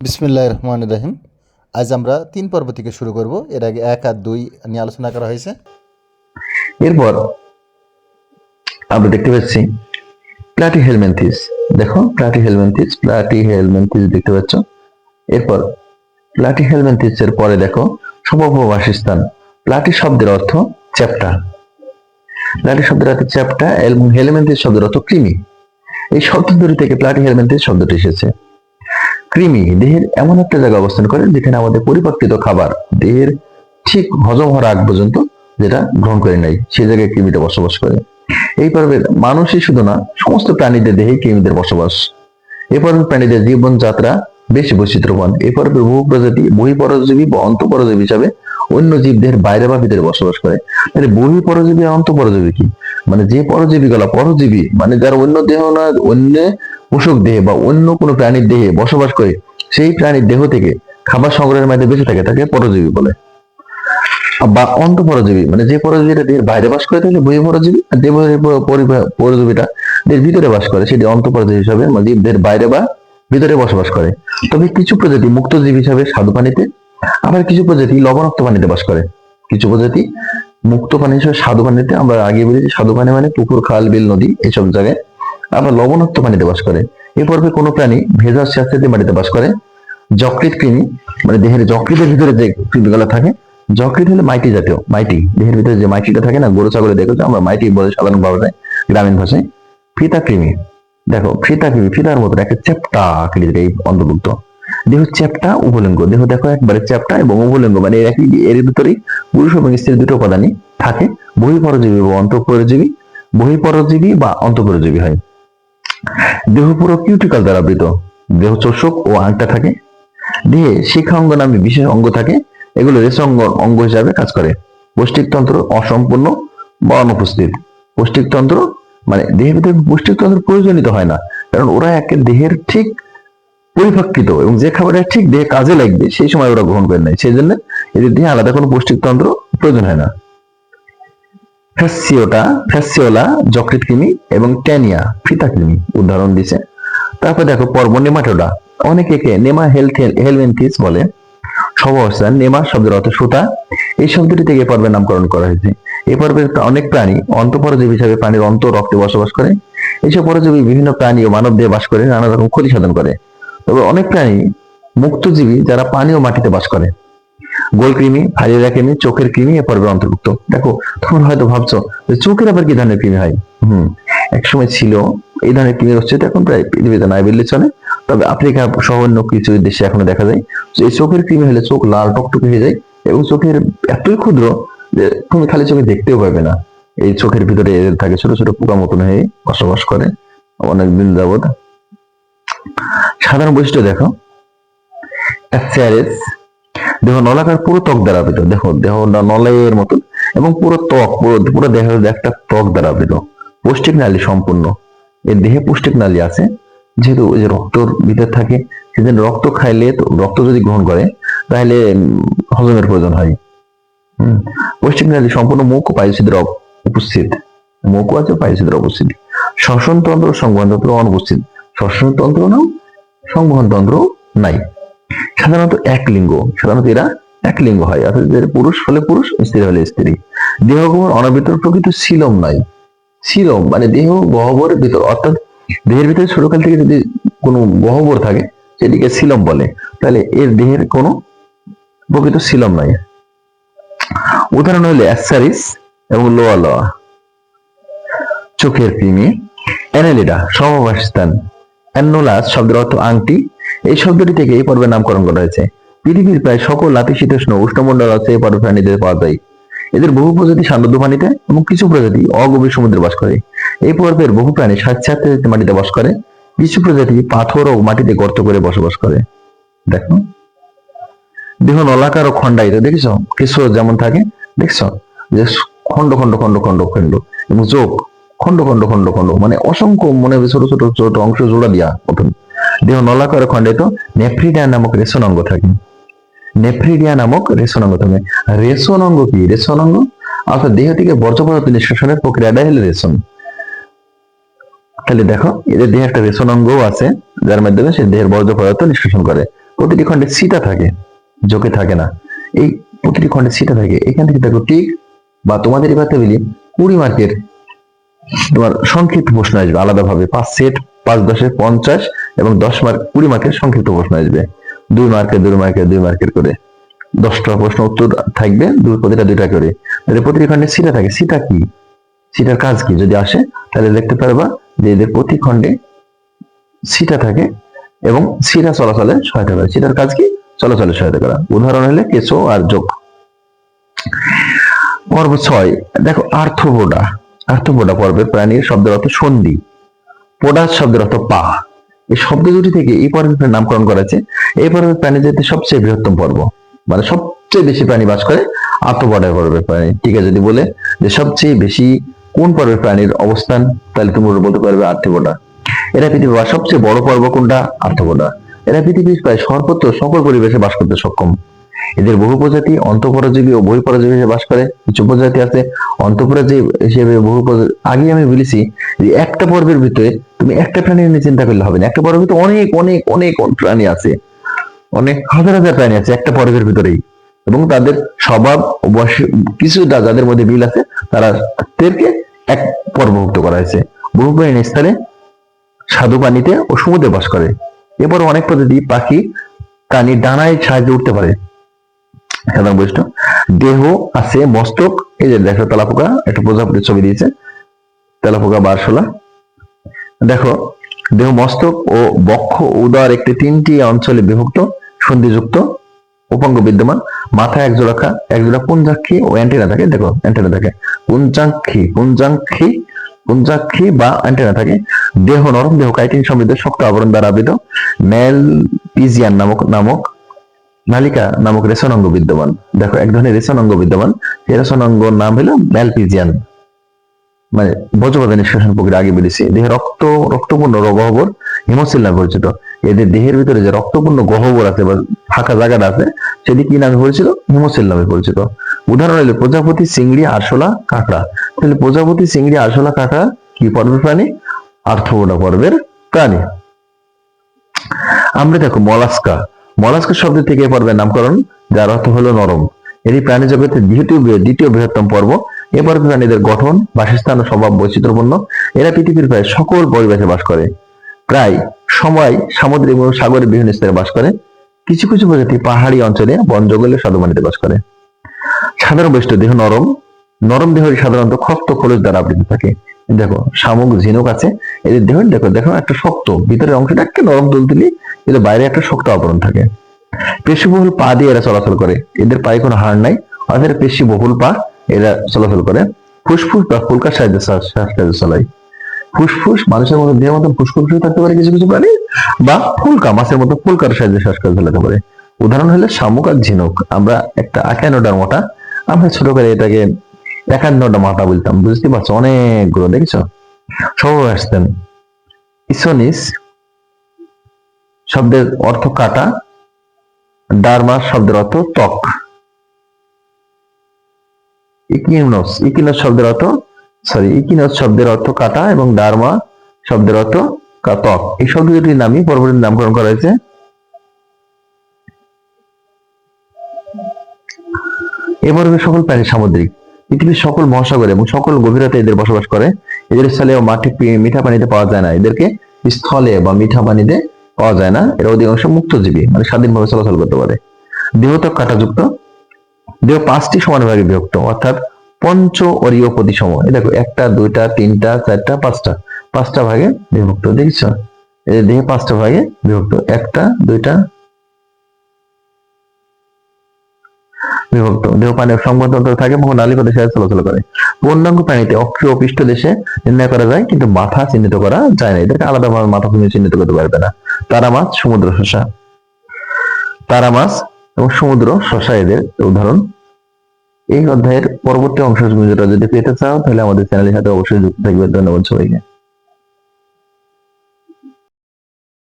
বিসমিল্লাহ রহমান রহিম। আজ আমরা তিন পর্ব থেকে শুরু করব। এর আগে এক আর দুই নিয়ে আলোচনা করা হয়েছে। এরপর আমরা দেখতে পাচ্ছি প্লাটি হেলমেন্থিস। দেখো, প্লাটি হেলমেন্থিস প্লাটি হেলমেন্থিস দেখতে পাচ্ছ। এরপর প্লাটি হেলমেন্থিস এর পরে দেখো সমভব বাসস্থান। প্লাটি শব্দের অর্থ চ্যাপ্টা প্লাটি শব্দের অর্থ চ্যাপ্টা এবং হেলমেন্থিস শব্দের অর্থ কৃমি। এই শব্দ দুটি থেকে প্লাটি হেলমেন্থিস শব্দটি এসেছে। কৃমি, দেহের এমন একটা জায়গায় অবস্থান করে যেখানে আমাদের পরিপাকৃত খাবার, দেহের ঠিক হজম হওয়ার আগ পর্যন্ত যেটা গ্রহণ করে নেয় সেই জায়গায় কৃমিটা বসবাস করে। এই পর্বের মানুষই শুধু না, সমস্ত প্রাণীদের দেহে কৃমিদের বসবাস। এই পর্বের প্রাণীদের জীবনযাত্রা বেশ বৈচিত্র্যবান এই পর্বের বহু প্রজাতি, বহি পরজীবী বা অন্তঃপরজীবী হিসাবে অন্য জীবদের বাইরে বা ভিতরে বসবাস করে। তাহলে বহিঃপরজীবী আর অন্তঃপরজীবী কি? মানে যে পরজীবী গুলা, পরজীবী মানে যার অন্য দেহ না, অন্য পোষক দেহে বা অন্য কোনো প্রাণীর দেহে বসবাস করে, সেই প্রাণীর দেহ থেকে খাবার সংগ্রহের মাধ্যমে বেঁচে থাকে, তাকে পরজীবী বলে। বা অন্তঃপরজীবী মানে যে পরজীবীটা দেহের বাইরে বাস করে তাহলে বহি পরজীবী, আর যে পরজীবীটা দেহের ভিতরে বাস করে, সেটি অন্তঃপরজীবী হিসাবে মানে জীবদের বাইরে বা ভিতরে বসবাস করে। তবে কিছু প্রজাতি মুক্তজীবী হিসাবে স্বাদু পানিতে, আবার কিছু প্রজাতি লবণাক্ত পানিতে বাস করে। কিছু প্রজাতি মুক্ত পানি হিসেবে স্বাদু পানিতে আমরা আগে বলেছি স্বাদু পানি মানে পুকুর, খাল, বিল, নদী এইসব জায়গায় আবার লবণাক্ত পানিতে বাস করে। এ পর্বে কোনো প্রাণী ভেজাল স্বাস্থ্যতে মাটিতে বাস করে। যকৃত কৃমি মানে দেহের যকৃতের ভিতরে যে কৃমিগুলো থাকে যকৃত হলো মাইটি জাতীয়, মাইটি। দেহের ভিতরে যে মাইটিটা থাকে না গরু ছাগলে দেখেছ? আমরা মাইটি বলে সাধারণ ভাষায়, গ্রামীণ ভাষায় ফিতা কৃমি। দেখো, ফিতা কৃমি, ফিতার মতো একটা চ্যাপ্টা আকৃতির এই অন্তর্ভুক্ত। দেহ চ্যাপ্টা, উভলিঙ্গ। দেহ দেখো একবারে চ্যাপ্টা এবং উভলিঙ্গ মানে এর ভিতরেই পুরুষ এবং স্ত্রীর দুটো উপাদানই থাকে। বহিঃপরজীবী বা অন্তঃপরজীবী, বহিঃপরজীবী বা অন্তঃপরজীবী হয়। দেহ পুরো কিউটিকাল দ্বারা আবৃত। দেহ চোষক ও আংটা থাকে। দেহে শিখা অঙ্গ নামে বিশেষ অঙ্গ থাকে। এগুলো রেশঙ্গ অঙ্গ হিসাবে কাজ করে। পৌষ্টিকতন্ত্র অসম্পূর্ণ বা অনুপস্থিত। পৌষ্টিকতন্ত্র মানে দেহের ভিতরে পৌষ্টিকতন্ত্র প্রয়োজনীয় হয় না। কারণ ওরা একে দেহের ঠিক পরিপাকৃত এবং যে খাবারটা ঠিক দেহে কাজে লাগবে, সেই সময় ওরা গ্রহণ করে নেয়। সেই জন্য এদের দেহে আলাদা কোনো পৌষ্টিকতন্ত্র প্রয়োজন হয় না। ফ্যাসিওটা ফ্যাসিওলা যকৃত কৃমি এবং ট্যানিয়া ফিতা কৃমি, উদাহরণ দিছে। তারপর দেখো, পর্ব নেমাটোডা। অনেকে একে নেমা হেলথ হেলমেন্থিস বলে। সবাবস্থান নেমা শব্দের অর্থ সুতা। এই শব্দটি থেকে পর্বের নামকরণ করা হয়েছে। এই পর্বের অনেক প্রাণী অন্তঃপরজীবী হিসাবে প্রাণীর অন্ত রক্তে বসবাস করে। এইসব পরজীবী বিভিন্ন প্রাণী ও মানব দেহে বাস করে, নানা রকম ক্ষতি সাধন করে। তবে অনেক প্রাণী মুক্তজীবী যারা পানি ও মাটিতে বাস করে। গোল কৃমি ফাইলেরিয়া কৃমি চোখের কৃমি এ পর্বের অন্তর্ভুক্ত। দেখো তোমরা হয়তো ভাবছ যে চোখের আবার কি ধরনের কৃমি হয়? হুম, একসময় ছিল, এই ধরনের কৃমির অস্তিত্ব এখন প্রায় পৃথিবীতে নাই বললে চলে। তবে আফ্রিকা সহ অন্য কিছু দেশে এখনও দেখা যায় এই চোখের কৃমি হলে চোখ লাল টকটকে হয়ে যায় এবং চোখের এতই ক্ষুদ্র যে তুমি খালি চোখে দেখতেও পাবে না। এই চোখের ভিতরে এদের থাকে ছোট ছোট পোকা মতন হয়ে বসবাস করে অনেকদিন যাবত সাধারণ বৈশিষ্ট্য দেখো দেহ নলাকার পুরো ত্বক দ্বারা আবৃত। দেখো দেহ নলের মতন। এবং পুরো ত্বক, পুরো পুরো দেহ একটা ত্বক দ্বারা আবৃত। পৌষ্টিক নালী সম্পূর্ণ। এর দেহে পৌষ্টিক নালী আছে। যেহেতু ওই যে রক্তর ভিতর থাকে সেদিন রক্ত খাইলে তো, রক্ত যদি গ্রহণ করে, তাহলে হজমের প্রয়োজন হয়। হম। পৌষ্টিক নালী সম্পূর্ণ মুখ ও পায়ুছিদ্র উপস্থিত। মুখ আছে পায়ুছিদ্র উপস্থিত শ্বসন তন্ত্র সংবহন তন্ত্র অনুপস্থিত। শ্বসন তন্ত্র নাও সংবহন তন্ত্র নাই। সাধারণত এক লিঙ্গ, সাধারণত এরা এক লিঙ্গ হয়, অর্থাৎ এদের পুরুষ হলে পুরুষ, স্ত্রী হলে স্ত্রী। দেহগহর অনাবৃত প্রকৃত শিলম নাই শিলম মানে দেহ গহ্বর ভিতর, অর্থাৎ দেহের ভিতরে ছোটকাল থেকে যদি কোনো গহ্বর থাকে, সেটিকে শিলম বলে। তাহলে এর দেহের কোনো প্রকৃত শিলম নাই উদাহরণ হলে অ্যাসারিস এবং লোয়া লোয়া। চোখের কৃমি অ্যানেলিডা, সমবাসস্থান। অ্যানোলাস শব্দের অর্থ আংটি এই শব্দটি থেকে এই পর্বের নামকরণ করা হয়েছে। পৃথিবীর প্রায় সকল নাতিশীতোষ্ণ উষ্ণমণ্ডল আছে এই পর্ব প্রাণীদের পাওয়া যায়। এদের বহু প্রজাতি সান্দ্র পানিতে এবং কিছু প্রজাতি অগভীর সমুদ্রে বাস করে। এই পর্বের বহু প্রাণী স্বাচ্ছাতে মাটিতে বাস করে। কিছু প্রজাতি পাথর ও মাটিতে গর্ত করে বসবাস করে। দেখো। দেহ নলাকার ও খণ্ডায়িত, দেখেছ? কিছু যেমন থাকে, দেখছ? যে খন্ড খন্ড খন্ড খন্ড খন্ড এবং চোখ খন্ড খন্ড খন্ড খন্ড মানে অসংখ্য মনে ছোট ছোট ছোট অংশ জোড়া দিয়া প্রথম দেহ নলাকার ও খণ্ডায়িত নেফ্রিডিয়া নামক রেশন অঙ্গ থাকে। নেফ্রিডিয়া নামক রেশন অঙ্গ থাকে। রেশন অঙ্গ কি? রেশন অঙ্গ? অর্থাৎ দেহ থেকে বর্জ্য পদার্থ নিষ্কাশনের প্রক্রিয়াটা হলো রেশন। তাহলে দেখো এদের দেহে একটা রেশন অঙ্গও আছে, যার মাধ্যমে সে দেহের বর্জ্য পদার্থ নিষ্কাশন করে। প্রতিটি খণ্ডে সিটা থাকে যোগে থাকে না। এই প্রতিটি খণ্ডে সিটা থাকে, এখান থেকে দেখো টিক বা তোমাদের এবার বলি, কুড়ি মার্কের তোমার সংক্ষিপ্ত প্রশ্ন আসবে আলাদাভাবে, পাঁচ সেট। পাঁচ দশে পঞ্চাশ এবং দশ মার্ক, কুড়ি মার্কের সংক্ষিপ্ত প্রশ্ন আসবে। দুই মার্কের দুই মার্কের দুই মার্কের করে। দশটা প্রশ্ন উত্তর থাকবে, দুই প্রতিটা দুইটা করে। তাহলে প্রতিটি খণ্ডে সিটা থাকে। সিটা কি? সিটার কাজ কি? যদি আসে, তাহলে দেখতে পারবা যে এদের প্রতি খণ্ডে সিটা থাকে এবং সিটা চলাচলে সহায়তা করে। সিটার কাজ কি? চলাচলে সহায়তা করা। উদাহরণ হলে কেঁচো আর যোগ। পর্ব ছয়। দেখো আর্থবোডা। আর্থবোডা পর্বের প্রাণীর শব্দের অর্থ সন্ধি। পোডা শব্দের অর্থ পা। এই শব্দ দুটি থেকে এই পর্বের নামকরণ করা আছে এই পর্বের প্রাণী যেতে সবচেয়ে বৃহত্তম পর্ব মানে সবচেয়ে বেশি প্রাণী বাস করে আর্থবোডা পর্বের প্রাণী। ঠিক আছে, যদি বলে যে সবচেয়ে বেশি কোন পর্বের প্রাণীর অবস্থান, তাহলে তুমি বলতে পারবে আর্থবোডা এরা পৃথিবীর সবচেয়ে বড় পর্ব কোনটা? আর্থবোডা এরা পৃথিবীর প্রায় সর্বত্র সকল পরিবেশে বাস করতে সক্ষম। এদের বহু প্রজাতি অন্তঃপরজীবী ও বহিঃপরজীবী হিসেবে বাস করে। কিছু প্রজাতি আছে অন্তঃপরজীবী হিসেবে বহু আগে আমি বলেছি যে একটা পর্বের ভিতরে তুমি একটা প্রাণী নিয়ে চিন্তা করলে হবে না। একটা পর্বের ভিতরে অনেক অনেক অনেক প্রাণী আছে। অনেক হাজার হাজার প্রাণী আছে একটা পর্বের ভিতরেই। এবং তাদের স্বভাব কিছুটা যাদের মধ্যে মিল আছে, তারা তাদেরকে এক পর্বভুক্ত করা হয়েছে। বহু প্রাণী স্থানে স্বাদু পানিতে ও সমুদ্রে বাস করে। এরপর অনেক প্রজাতি পাখি প্রাণী ডানায় সাহায্যে উঠতে পারে। সাধারণ বৈশিষ্ট্য। দেহ আছে, মস্তক, এই যে দেখো তেলাপোকা, একটা প্রজাপতির ছবি দিয়েছে, তেলাপোকা বারশোলা। দেখো, দেহ মস্তক ও বক্ষ উদর একটি তিনটি অঞ্চলে বিভক্ত, সন্ধিযুক্ত, উপাঙ্গ বিদ্যমান, মাথায় এক জোড়া এক পুঞ্জাক্ষী ও অ্যান্টেনা থাকে, দেখো, অ্যান্টেনা থাকে। পুঞ্জাক্ষী পুঞ্জাক্ষী পুঞ্জাক্ষী বা অ্যান্টেনা থাকে। দেহ নরম, দেহ কাইটিন সমৃদ্ধ, শক্ত আবরণ দ্বারা আবৃত ম্যাল পিজিয়ান নামক নামক নালিকা নামক রেশন অঙ্গ বিদ্যমান। দেখো, এক ধরনের রেশন অঙ্গ বিদ্যমান। এই রেশন অঙ্গ নাম হলো ম্যালপিজিয়ান মানে বজ্রপাত নিষ্কাশন প্রক্রিয়া আগে বলেছি দেহে রক্ত, রক্তপূর্ণ গহ্বর হিমোসিল নামে পরিচিত এদের দেহের ভিতরে যে রক্তপূর্ণ গহ্বর আছে বা ফাঁকা জায়গাটা আছে, সেটি কি নামে পরিচিত? হিমোসিল নামে পরিচিত। উদাহরণ হলো প্রজাপতি চিংড়ি আরশোলা, কাঁকড়া। তাহলে প্রজাপতি চিংড়ি আরশোলা, কাঁকড়া কি পর্বের প্রাণী? আর্থবোডা পর্বের প্রাণী। আমরা দেখো মলাস্কা। মলাস্কা শব্দ থেকে পর্বের নামকরণ, যার অর্থ হলো নরম। এটি প্রাণী জগতের দ্বিতীয় দ্বিতীয় বৃহত্তম পর্ব। এ পর্বে প্রাণীদের গঠন, বাসস্থান ও স্বভাব বৈচিত্র্যপূর্ণ। এরা পৃথিবীর প্রায় সকল পরিবেশে বাস করে। প্রায় সময় সামুদ্রিক এবং সাগরের বিভিন্ন স্তরে বাস করে। কিছু কিছু প্রজাতি পাহাড়ি অঞ্চলে বন জঙ্গলে সাধুমানিতে বাস করে। সাধারণ বৈশিষ্ট্য, দেহ নরম। নরম দেহ সাধারণত খক্ত খোলস দ্বারা আবৃত থাকে। দেখো, শামুক, ঝিনুক আছে। এদের দেহ, দেখো দেখো, একটা শক্ত। ভিতরের অংশটা একটা নরম তুলতুলি কিন্তু বাইরে একটা শক্ত আবরণ থাকে। পেশিবহুল পা দিয়ে এরা চলাচল করে। এদের পায়ে কোনো হাড় নাই, অর্থাৎ পেশি বহুল পা, এরা চলাচল করে। ফুসফুস বা ফুলকার সাহায্যে শ্বাস শ্বাস কার্য ফুসফুস মানুষের মতো দেহের মতো ফুসফুস থাকতে পারে কিছু কিছু প্রাণী, বা ফুলকা মাছের মতো ফুলকার সাহায্যে শ্বাসকাজ চালাতে পারে। উদাহরণ হলে শামুক আর ঝিনুক। আমরা একটা একান্নটার মোটা আমরা ছোট করে এটাকে একান্নটা মাথা বলতাম। বুঝতে পারছ? অনেকগুলো, দেখছ? সব আসতেন। ইসোনিস শব্দের অর্থ কাটা, ডারমা শব্দের অর্থ ত্বক। ইকিনোস ইকিনোস শব্দের অর্থ সরি ইকিনোস শব্দের অর্থ কাটা এবং ডারমা শব্দের অর্থ ত্বক। এই শব্দ দুটির নামই পরবর্তী নামকরণ করা হয়েছে। এ সকল প্রাণী সামুদ্রিক। পৃথিবীর সকল মহাসাগরে এবং সকল গভীরতায় এদের বসবাস করে। এদের স্থলে মাটি মিঠা পানিতে পাওয়া যায় না। এদেরকে স্থলে বা মিঠা পানিতে পাওয়া যায় না। এরা অধিকাংশ মুক্তজীবী মানে স্বাধীনভাবে চলাচল করতে পারে। দেহত্বক কাঁটাযুক্ত। দেহ পাঁচটি সমান ভাগে বিভক্ত, অর্থাৎ পঞ্চ অরীয় প্রতিসম দেখো, একটা, দুইটা, তিনটা, চারটা, পাঁচটা। পাঁচটা ভাগে বিভক্ত, দেখছ? এই দেহে পাঁচটা ভাগে বিভক্ত। একটা, দুইটা বিভক্ত। দেহ পানির সংবদ্ধ থাকে দেশে চলাচল করে। পূর্ণাঙ্গ প্রাণীতে অক্ষীয় দেশে নির্ণয় করা যায়, কিন্তু মাথা চিহ্নিত করা যায় না। এদেরকে আলাদাভাবে মাথা চিহ্নিত করতে পারবে না। তারা মাছ সমুদ্র শসা তারা মাছ এবং সমুদ্র শসা এদের উদাহরণ। এই অধ্যায়ের পরবর্তী অংশ যেটা যদি পেতে চাও, তাহলে আমাদের চ্যানেলের সাথে অবশ্যই যুক্ত থাকবে। ধন্যবাদ সবাইকে।